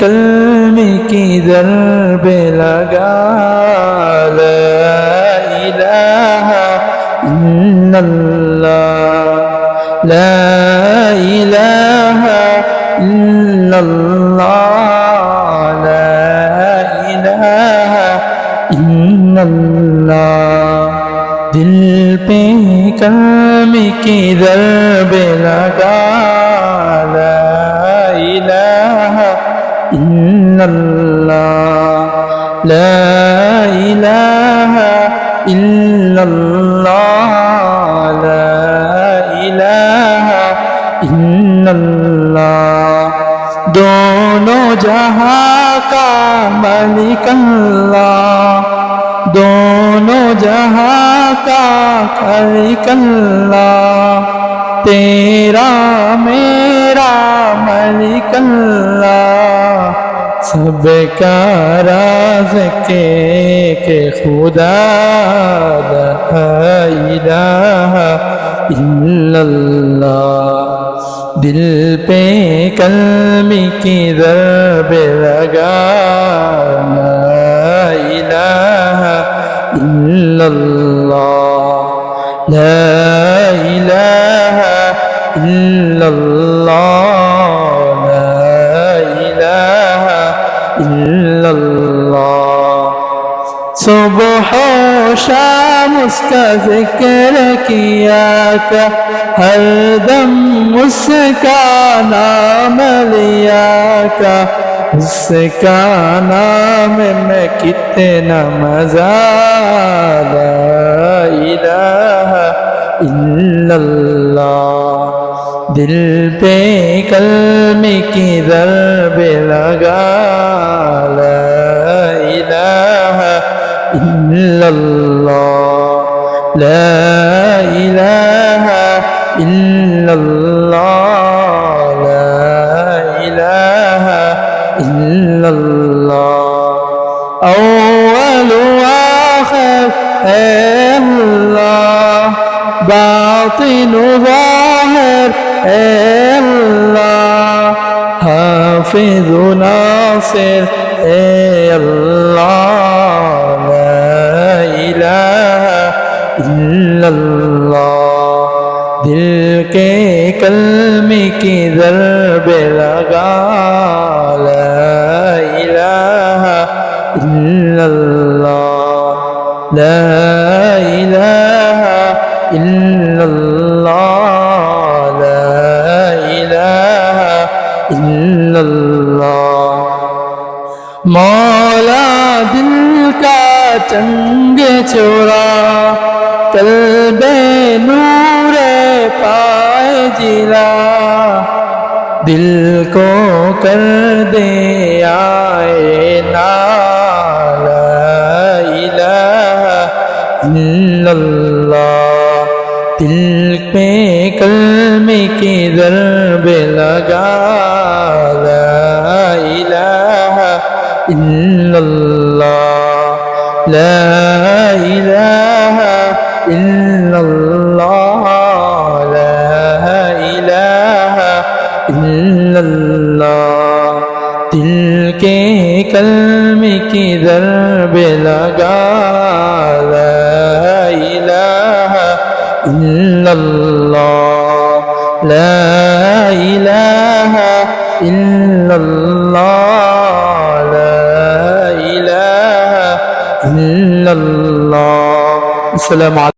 कलमी की दर्ब लगा لا إله إلا الله لا إله إلا الله دل پہ کلم کی ضرب لگا لا إله إلا الله لا إله إلا الله لا إله إلا الله دونوں جہاں کا ملک اللہ دونوں جہاں کا خلق اللہ تیرا میرا ملک اللہ سب کا راز کے خدا دہ اللہ دل پہ کلم کی ضرب لگا ইল্লাল্লাহ সুবহ شمس کا ذکر کیا کا ہر دم اس کا نام لیا کا اس کا نام میں کتنا مزہ لا الہ الا اللہ دل پہ کلم کی ضرب لگا لا الہ الا اللہ لا الہ الا اللہ لا الہ الا اللہ اول واخر اے اللہ باطن ظاہر الله حافظ ناصر الله لا إله إلا الله دل کے قلم کی ضرب لگا لا إله إلا الله لا إله إلا الله ইল্লাল্লাহ মৌলা দিল কা চঙ্গ চোরা কলবে নূরে পায় জিলা দিল কো কর দে আয়ে না ইলাহা ইল্লাল্লাহ दिल पे कलमे की दर्ब लगा ला इलाहा इल्लल्लाह ला इलाहा इल्लल्लाह ला इलाहा इल्लल्लाह दिल के कलमे की दर्ब लगा لا إله إلا الله لا إله إلا الله السلام عليكم